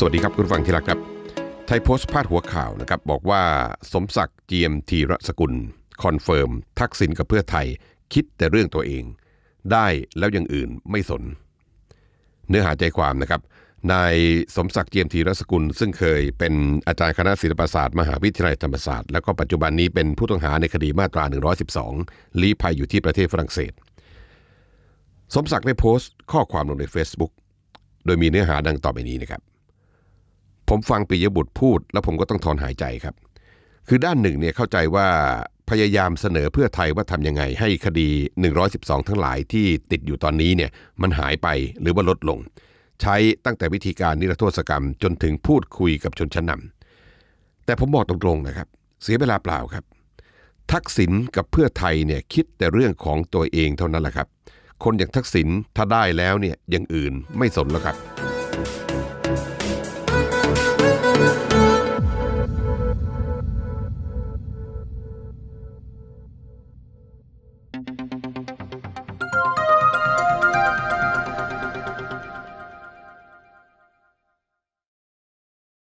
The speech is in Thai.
สวัสดีครับคุณฟังที่รักครับ ไทยโพสต์พาดหัวข่าวนะครับ บอกว่าสมศักดิ์เจียมธีรสกุล คอนเฟิร์ม ทักษิณกับเพื่อไทยคิดแต่เรื่องตัวเอง ได้แล้วอย่างอื่นไม่สน เนื้อหาใจความนะครับนายสมศักดิ์เจียมธีรสกุล ซึ่งเคยเป็นอาจารย์คณะศิลปศาสตร์มหาวิทยาลัยธรรมศาสตร์ แล้วก็ปัจจุบันนี้เป็นผู้ต้องหาในคดีมาตรา 112 ลี้ภัยอยู่ที่ประเทศฝรั่งเศส สมศักดิ์ได้โพสต์ข้อความลงใน Facebook โดยมีเนื้อหาดังต่อไปนี้นะครับ ผมฟังปิยบุตรพูด แล้วผมก็ต้องถอนหายใจครับ คือด้านหนึ่งเนี่ยเข้าใจว่าพยายามเสนอเพื่อไทยว่าทำยังไงให้คดี 112 ทั้งหลายที่ติดอยู่ตอนนี้เนี่ยมันหายไปหรือว่าลดลง ใช้ตั้งแต่วิธีการนิรโทษกรรม จนถึงพูดคุยกับชนชั้นนำแต่ผมบอกตรงๆนะครับ เสียเวลาเปล่าครับ ทักษิณกับเพื่อไทยเนี่ยคิดแต่เรื่องของตัวเองเท่านั้นแหละครับ คนอย่างทักษิณถ้าได้แล้วเนี่ยอย่างอื่นไม่สนแล้วครับ